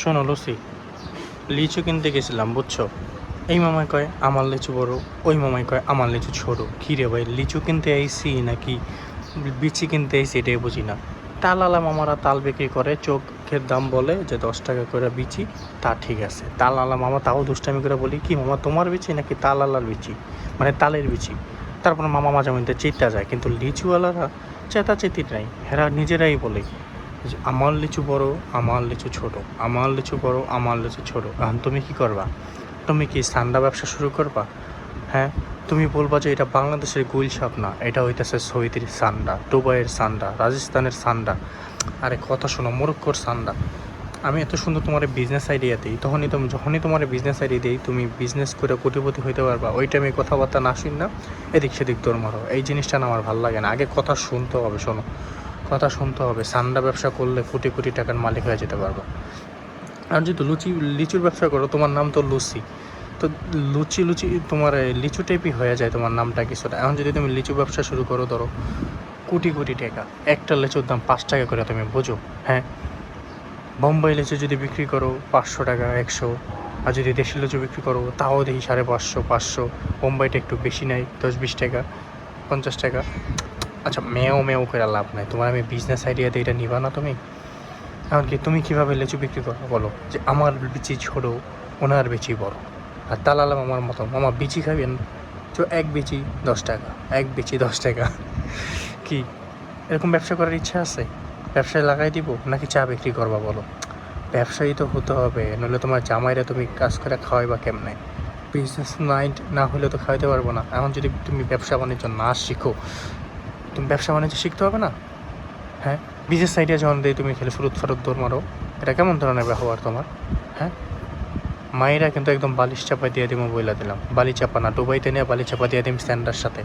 শোনো লসি লিচু কিনতে গেছিলাম, বুঝছ? এই মামাই কয়, আমার লিচু বড় ওই মামাই কয়, আমার লিচু ছোটো কী রে ভাই, লিচু কিনতে আইসি নাকি বিচি কিনতে আইসি এটাই বুঝি না তালালা মামারা তাল বিক্রি করে চোখের দাম বলে যে দশ টাকা করে বিচি, তা ঠিক আছে। তালালা মামা তাও দুষ্টামি করে বলি, কি মামা, তোমার বিচি নাকি তালালার বিচি? মানে তালের বিচি। তারপর মামা মাঝে মধ্যে চেতা যায়, কিন্তু লিচুওয়ালারা চেতা চেতাচেতি নাই, হেরা নিজেরাই বলে যে আমার লিচু বড়, আমার লিচু ছোট। আমার লিচু বড়, আমার লিচু ছোট। এখন তুমি কি করবা? তুমি কি সান্ডা ব্যবসা শুরু করবা? হ্যাঁ? তুমি বলবা যে এটা বাংলাদেশের গুইল সাপ না, এটা হইতেছে সৌদির সান্ডা, দুবাইয়ের সান্ডা, রাজস্থানের সান্ডা। আরে কথা শোনো, মোরক্কোর সান্ডা। আমি এত সুন্দর তোমার বিজনেস আইডিয়া দিই, তখনই তুমি যখনই তোমার বিজনেস আইডিয়া দিই, তুমি বিজনেস করে কোটিপতি হইতে পারবা। ওই টাইমে কথাবার্তা না শুন না এদিক সেদিক তোর মারো। এই জিনিসটা আমার ভালো লাগে না। আগে কথা শুনতে হবে, শোনো। কথা শুনতে হবে। সান্ডা ব্যবসা করলে কোটি কোটি টাকার মালিক হয়ে যেতে পারব। আর যদি লুচি, লিচুর ব্যবসা করো, তোমার নাম তো লুচি। তো লুচি লুচি তোমার লিচু টাইপই হয়ে যায় তোমার নামটা কিছুটা। এখন যদি তুমি লিচু ব্যবসা শুরু করো, ধরো, কোটি কোটি টাকা। একটা লিচুর দাম পাঁচ টাকা করে তুমি বোঝো হ্যাঁ? বোম্বাই লিচু যদি বিক্রি করো পাঁচশো টাকা, একশো। আর যদি দেশি লিচু বিক্রি করো, তাও দেখি সাড়ে পাঁচশো পাঁচশো। বোম্বাইটা একটু বেশি নেয়, দশ বিশ টাকা, পঞ্চাশ টাকা। আচ্ছা মেও মেও করে লাভ নাই। তোমার আমি বিজনেস আইডিয়াতে এটা নিবা না তুমি? এমনকি তুমি কীভাবে লেচু বিক্রি করো বলো? যে আমার বিচি ছোটো, ওনার বিচি বড়। আর তালালাম আমার মতো মামা বিচি খাবেন তো এক বিচি দশ টাকা, এক বিচি দশ টাকা। কি? এরকম ব্যবসা করার ইচ্ছা আছে? ব্যবসায় লাগাই দিব নাকি চা বিক্রি করবা বলো? ব্যবসায়ী তো হতে হবে, নইলে তোমার জামাইরা তুমি কাজ করে খাওয়াইবা কেমনে? বিজনেস মাইন্ড না হলে তো খাওয়াইতে পারব না। এখন যদি তুমি ব্যবসা বাণিজ্য না শিখো তুমি ব্যবসা বাণিজ্য শিখতে হবে না? হ্যাঁ? বিজনেস আইডিয়া যখন দিয়ে তুমি খেলে ফুরুত ফেরত দৌড় মারো, এটা কেমন ধরনের ব্যবহার তোমার? হ্যাঁ? মায়েরা কিন্তু একদম বালিশ চাপা দিয়ে দিব বইলা দিলাম। বালি চাপা না ডুবাইতে নিয়ে বালি চাপা দিয়ে দিম স্ট্যান্ডার সাথে।